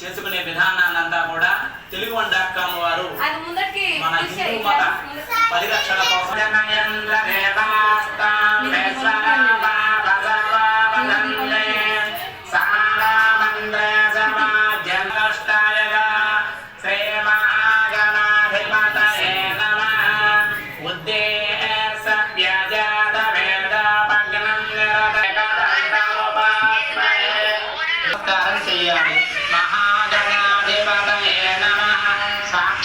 చేసుకునే విధానాన్ని అంతా కూడా తెలుగు వన్ డాట్ కామ్ వారు మన. హిందూ మత పరిరక్షణ కోసం.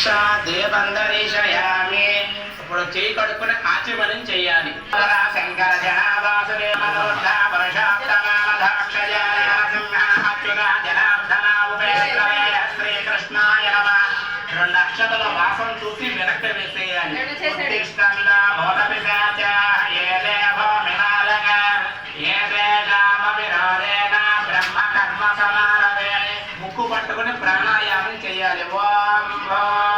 సాక్షాత్ దేవందరిశయామి ఇప్పుడు చేయి కడుక్కుని ఆచమనం చేయాలి. శంకర రెండు అక్షతల వాసం చూసి వెనక్కి వేసేయాలి ముక్కు పట్టుకుని ప్రాణాయామం చేయాలి. ఓం.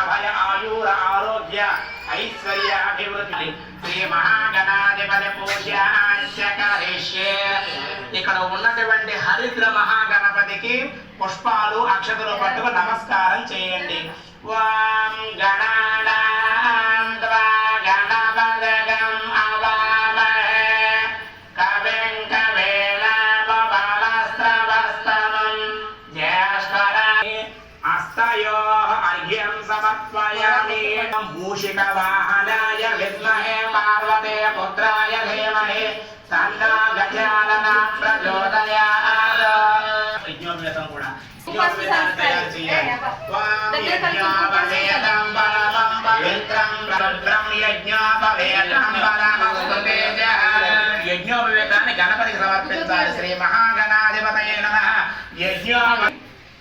అభయ ఆరోగ్య ఐశ్వర్య అభివృద్ధి శ్రీ మహాగణాధిపతి పూజ ఇక్కడ ఉన్నటువంటి హరిద్ర మహాగణపతికి పుష్పాలు అక్షతలు పట్టుకు నమస్కారం చేయండి. వాం గణ సమర్పయామి మూషిక వాహనాయ విద్మహే పార్వతే పుత్రాయ ధీమహి తన్నా గజానన ప్రచోదయాత్ యజ్ఞోపేతం కూడా యజ్ఞోపేతాన్ని తయారు చేయాలి। వాం యజ్ఞోపవేతం పరమం పవిత్రం రుద్రం యజ్ఞోపవేతం పరమస్తు తేజః యజ్ఞోపవేతాన్ని గణపతికి సమర్పించాలి. శ్రీ మహాగణాధిపతయే నమః. యజ్ఞోప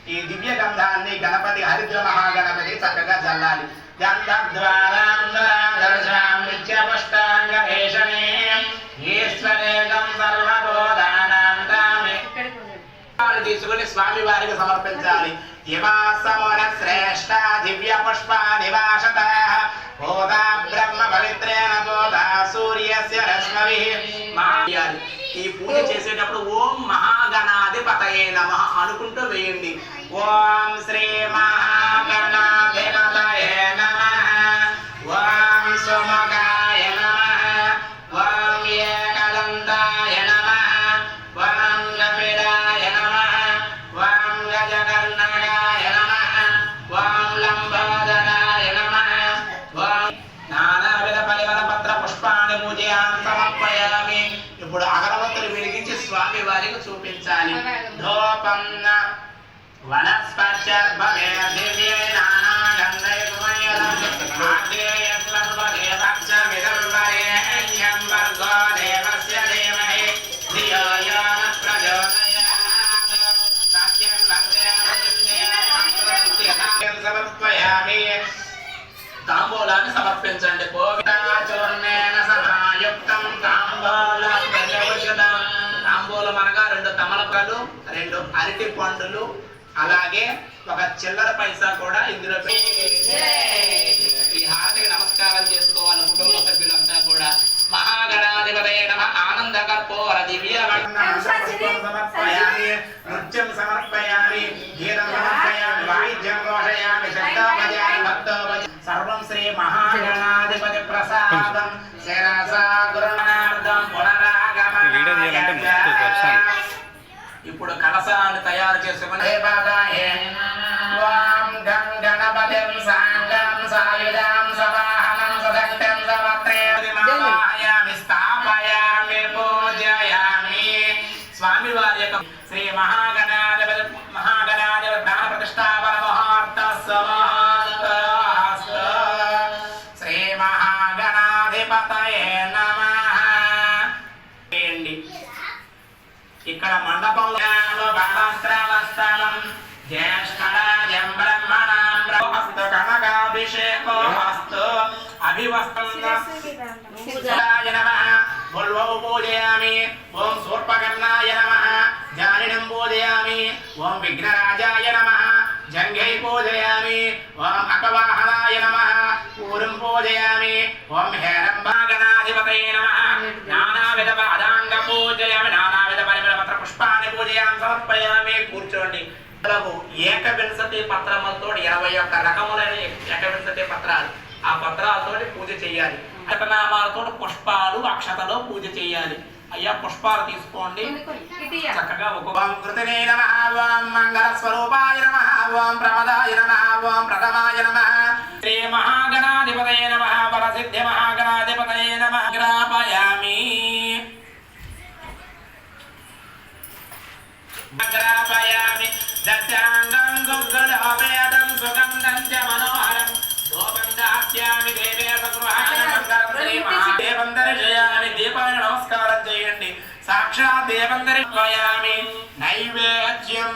ఈ దివ్య గంధాన్ని గణపతి హరిద్ర మహాగణపతి చక్కగా చల్లాలి తీసుకుని స్వామి వారికి సమర్పించాలి ఇమాసమున శ్రేష్ట దివ్య పుష్ప నివాసత హోదా బ్రహ్మ పవిత్రేణ బోధ సూర్యస్య రశ్మవి ఈ పూజ చేసేటప్పుడు ఓం మహాగణాధిపతయే నమ అనుకుంటూ వేయండి ఇప్పుడు అగరవత్తులు వెలిగించి స్వామి వారికి చూపించాలి. ధూపం తాంబూలాన్ని సమర్పించండి. కోవిదాచూర్ణేన సహాయుక్తం తాంబూల తాంబూలం అనగా రెండు తమలపాలు రెండు అరటి పండులు అలాగే ఒక చిల్లర పైసా కూడా ఇందులో కలశాన్ని తయారు చేసుకుని గణపతిం సాంగం సాయుధాం సవాహనం సదక్తం సమత్రే స్థాపయామి పూజయామి. స్వామి వారి యొక్క శ్రీ మహాగణాధిపతి ఇక్కడ మండపంలో బాలస్త్రవస్థలం జ్యేష్ఠరాజం బ్రహ్మణాం బ్రహ్మస్తు కనకాభిషేకో హస్తో అభివస్తం. శివాయ నమః. బుల్వౌ పూజయామి. ఓం సూర్పకర్ణాయ నమః. జానినం పూజయామి. ఓం విఘ్నరాజాయ నమః. జంఘై పూజయామి. ఓం అకవాహనాయ నమః. పూరం పూజయామి. ఓం హేరంబాగణాధిపతయే నమః. నానావిధ పాదాంగ పూజయామి. నానా సమర్పయామి కూర్చోండి. ఏకవింశతి పత్రములతో ఇరవై ఒక్క రకములైన ఏకవింశతి పత్రాలు. ఆ పత్రాలతో పూజ చేయాలి. అటనామాలతో పుష్పాలు అక్షతలో పూజ చేయాలి. అయ్యా పుష్పాలు తీసుకోండి. చక్కగా మంగళ స్వరూపాయ నమః ప్రమదాయ నమః ప్రథమాయ నమః. శ్రీ మహాగణాధిపతయ నమః వరసిద్ధి మహాగణాధిపతయ ദക്ഷാംഗം ഗുഗ്ഗുലോപേതം സുഗന്ധം ച മനോഹരം ധൂപങ്കാസ്യാമി ദേവേ സകൃഹാനമംഗളപ്രീ മഹാദേവം ദർശയാമി ദീപാവലി നമസ്കാരം ചെയ്യേണ്ടി. സാക്ഷാ ദേവം നൈവേദ്യം